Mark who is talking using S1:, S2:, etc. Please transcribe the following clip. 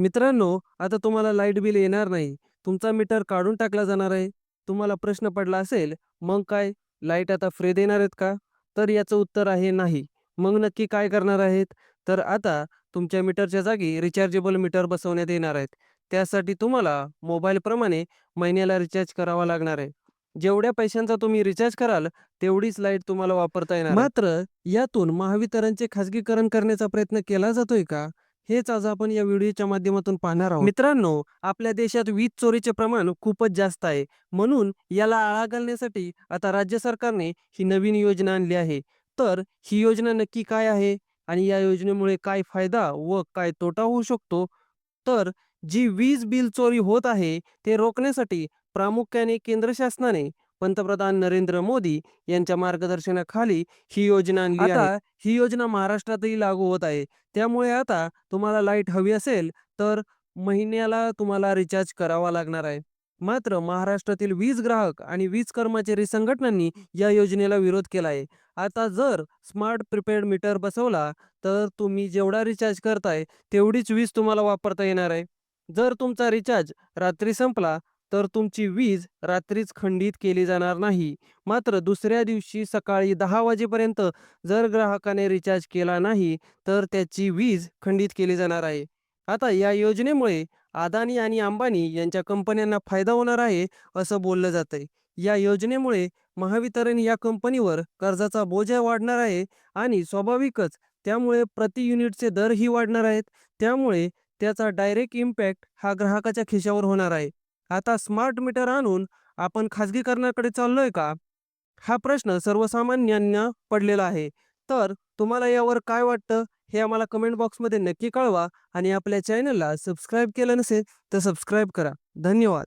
S1: मित्रांनो आता तुम्हाला लाइट बिल येणार नाही. तुमचा मीटर काढून टाकला जाणार आहे. तुम्हाला प्रश्न पडला असेल मग काय? लाइट आता फ्री देणार आहेत का? तर याचं उत्तर आहे नाही. मग नक्की काय करणार आहेत? तर आता तुमच्या मीटरच्या जागी रिचार्जेबल मीटर बसवण्यात येणार आहेत. त्यासाठी तुम्हाला मोबाईलप्रमाणे महिन्याला रिचार्ज करावा लागणार आहे. जेवढ्या पैशांचा तुम्ही रिचार्ज कराल तेवढीच लाइट तुम्हाला वापरता येणार मात्र यातून महावितरणचे खाजगीकरण करण्याचा प्रयत्न केला जातोय का? हेच आज आपण या व्हिडिओच्या माध्यमातून पाहणार आहोत. मित्रांनो आपल्या देशात वीज चोरीचे प्रमाण खूपच जास्त आहे. म्हणून याला आळा घालण्यासाठी आता राज्य सरकारने ही नवीन योजना आणली आहे. तर ही योजना नक्की काय आहे? आणि या योजनेमुळे काय फायदा व काय तोटा होऊ शकतो? तर जी वीज बिल चोरी होत आहे ते रोखण्यासाठी प्रामुख्याने केंद्र शासनाने पंतप्रधान नरेंद्र मोदी यांच्या मार्गदर्शनाखाली ही योजना आहे. ही योजना महाराष्ट्रातही लागू होत आहे. त्यामुळे आता तुम्हाला लाइट हवी असेल तर महिन्याला तुम्हाला रिचार्ज करावा लागणार आहे. मात्र महाराष्ट्रातील वीज ग्राहक आणि वीज कर्मचारी संघटनांनी या योजनेला विरोध केला आहे. आता जर स्मार्ट प्रिपेड मीटर बसवला तर तुम्ही जेवढा रिचार्ज करताय तेवढीच वीज तुम्हाला वापरता येणार आहे. जर तुमचा रिचार्ज रात्री संपला तर तुमची वीज रात्रीच खंडित केली जाणार नाही. मात्र दुसऱ्या दिवशी सकाळी दहा वाजेपर्यंत जर ग्राहकाने रिचार्ज केला नाही तर त्याची वीज खंडित केली जाणार आहे. आता या योजनेमुळे अदानी आणि अंबानी यांच्या कंपन्यांना फायदा होणार आहे असं बोललं जातंय. या योजनेमुळे महावितरण या कंपनीवर कर्जाचा बोजा वाढणार आहे आणि स्वाभाविकच त्यामुळे प्रति युनिटचे दरही वाढणार आहेत. त्यामुळे त्याचा डायरेक्ट इम्पॅक्ट हा ग्राहकाच्या खिशावर होणार आहे. आता स्मार्ट मीटर आणून आपण खाजगीकरणाकडे चाललोय का? हा प्रश्न सर्वसामान्यांना पडलेला आहे. तर तुम्हाला यावर काय वाटतं? हे आम्हाला कमेंट बॉक्समध्ये नक्की कळवा आणि आपल्या चॅनलला सबस्क्राईब केलं नसेल तर सबस्क्राईब करा. धन्यवाद.